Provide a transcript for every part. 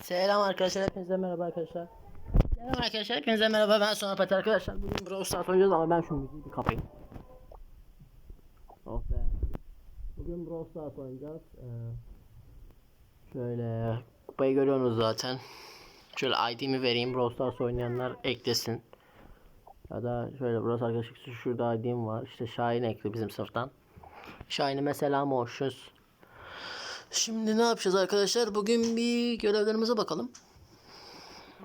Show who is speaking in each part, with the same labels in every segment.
Speaker 1: Selam arkadaşlar hepinize merhaba arkadaşlar. Selam arkadaşlar hepinize merhaba ben Sonra Pati arkadaşlar. Bugün Brawl Stars oynayacağız ama ben şu müziği bir kapayım. Oh be. Bugün Brawl Stars oynayacağız. Ee, şöyle kupayı görüyorsunuz zaten. Şöyle ID'mi vereyim Brawl Stars oynayanlar eklesin. Ya da şöyle burası arkadaşlar şurada ID'm var. İşte Şahin ekli bizim sınıftan. Şahin'e mesela hoşuz. Şimdi ne yapacağız arkadaşlar? Bugün bir görevlerimize bakalım.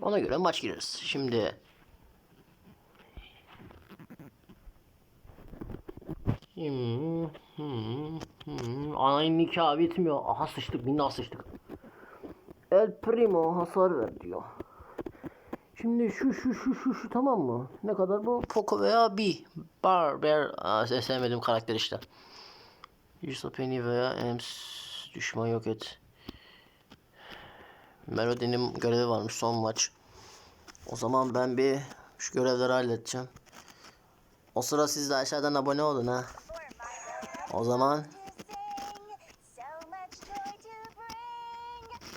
Speaker 1: Ona göre maç gireriz. Şimdi Hmm, hmm, hmm. Anayın nikahı bitmiyor. Aha sıçtık, minna sıçtık. El Primo hasar ver diyor. Şimdi şu şu şu şu şu tamam mı? Ne kadar bu? Poco veya B. Barber. Aa, se- sevmediğim karakter işte. Yusuf Penny veya Ems düşman yok et. Melody'nin görevi varmış son maç. O zaman ben bir şu görevleri halledeceğim. O sıra siz de aşağıdan abone olun ha. O zaman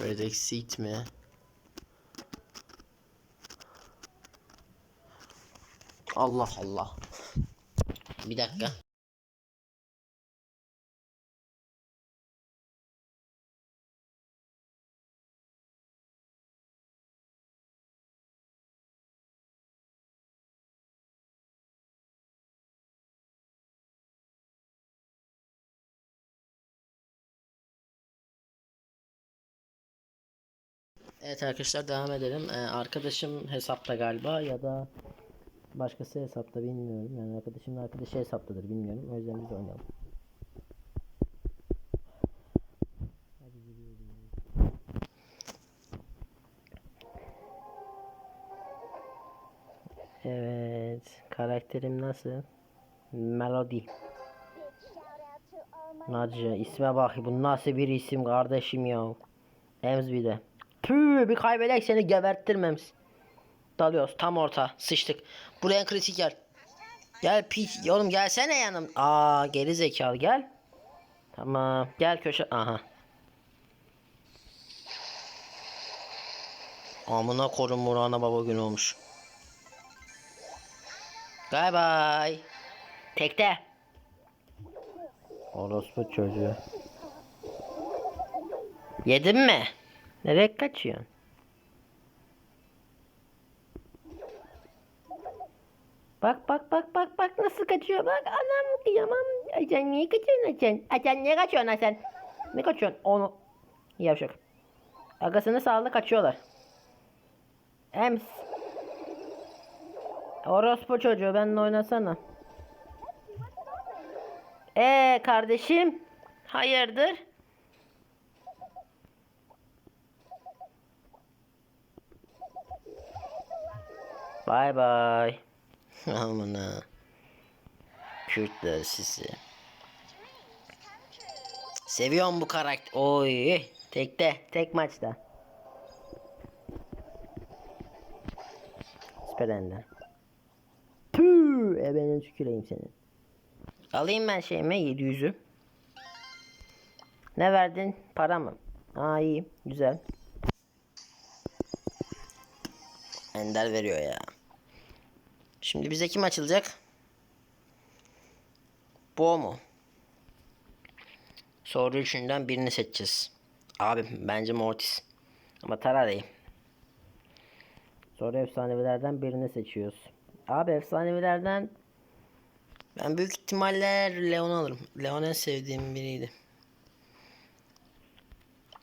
Speaker 1: böyle seat mi? Allah Allah. Bir dakika. Evet arkadaşlar devam edelim. Ee, arkadaşım hesapta galiba ya da başkası hesapta bilmiyorum. Yani arkadaşımın arkadaşı hesaptadır bilmiyorum. O yüzden biz oynayalım. Evet. Karakterim nasıl? Melody. Nadia isme bak bu nasıl bir isim kardeşim ya. Ems bir de. Tüh bir kaybedek seni geberttirmem. Dalıyoruz tam orta sıçtık. Buraya kritik yer. Gel piç oğlum gelsene yanım. Aa geri zekalı gel. Tamam gel köşe aha. Amına korun Murana baba günü olmuş. Bye bye. Tekte. Orospu çocuğu. Yedin mi? Nereye kaçıyorsun? Bak bak bak bak bak nasıl kaçıyor bak anam kıyamam. Acan niye kaçıyorsun Acan? Acan niye kaçıyorsun sen? Ne kaçıyorsun? Onu yavşak. Agasını sağlı kaçıyorlar. Ems. Orospu çocuğu benimle oynasana. Ee kardeşim. Hayırdır? Bay bay. Aman ha. Kürtler sizi. Seviyorum bu karakter. Oy. Tekte. Tek maçta. Süper ender. Püh. Ebenin tüküreyim senin. Alayım ben şeyime 700'ü. Ne verdin? Para mı? Aa iyi. Güzel. Ender veriyor ya. Şimdi bize kim açılacak? Bu o mu? Soru üçünden birini seçeceğiz. Abi bence Mortis. Ama Tarara'yı. Soru efsanevilerden birini seçiyoruz. Abi efsanevilerden ben büyük ihtimalle Leon alırım. Leon en sevdiğim biriydi.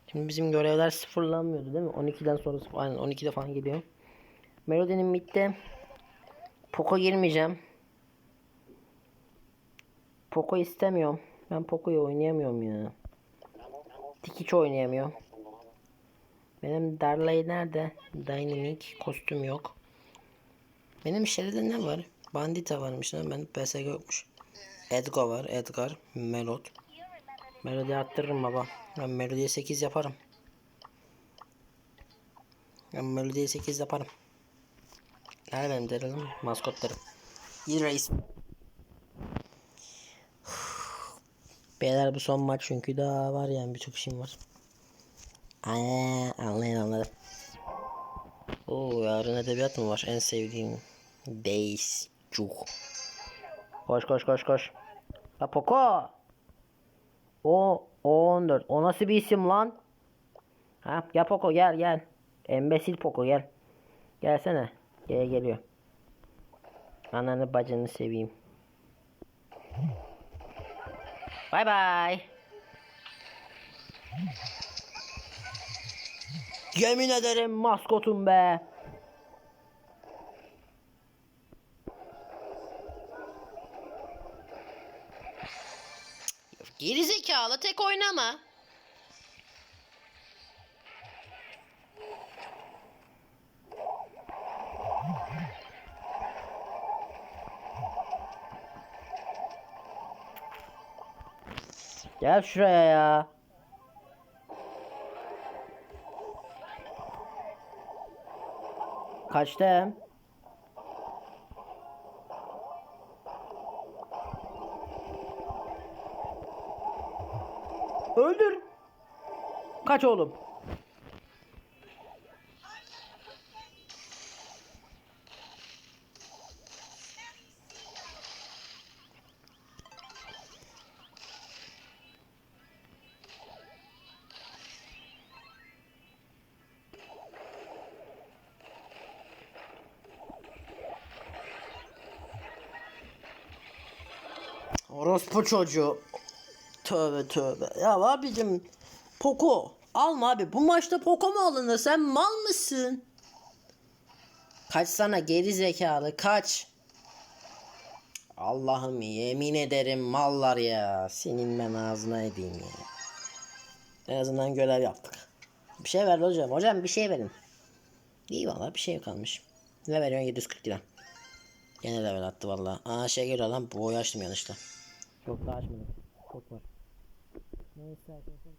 Speaker 1: Şimdi bizim görevler sıfırlanmıyordu değil mi? 12'den sonra aynen 12'de falan geliyor. Melody'nin midde Poco girmeyeceğim. Poco istemiyorum. Ben Poco'yu oynayamıyorum ya. Tik hiç oynayamıyorum. Benim Darley nerede? Dynamic kostüm yok. Benim şeyde ne var? Bandita varmış lan. Ben PSG yokmuş. Edgar var. Edgar. Melod. Melodi arttırırım baba. Ben Melodi'ye 8 yaparım. Ben Melodi'ye 8 yaparım. Nerede benim derim? Maskotlarım. İyi. Beyler bu son maç çünkü daha var yani birçok işim var. Aynen anlayın anladım. edebiyat mı var? En sevdiğim. Deis. Cuh. Koş koş koş koş. La Poco. O, o 14. O nasıl bir isim lan? Ha, gel Poco gel gel. Embesil Poco gel. Gelsene. Gel geliyor. Ananı bacını seveyim. Bay bay. Yemin ederim maskotum be. Geri zekalı tek oynama. Gel şuraya ya. Kaçtım. Öldür. Kaç oğlum. Orospu çocuğu. Tövbe tövbe. Ya abicim Poco alma abi. Bu maçta Poco mu alınır? Sen mal mısın? Kaçsana geri zekalı kaç. Allah'ım yemin ederim mallar ya. Senin ben ağzına edeyim ya. En azından görev yaptık. Bir şey ver hocam. Hocam bir şey verin. İyi valla bir şey kalmış. Ne veriyorsun 740 lira. Gene level attı valla. Aa şey geliyor lan boyu açtım yanlışla. Yok daha açmadım. Çok var. Neyse arkadaşlar.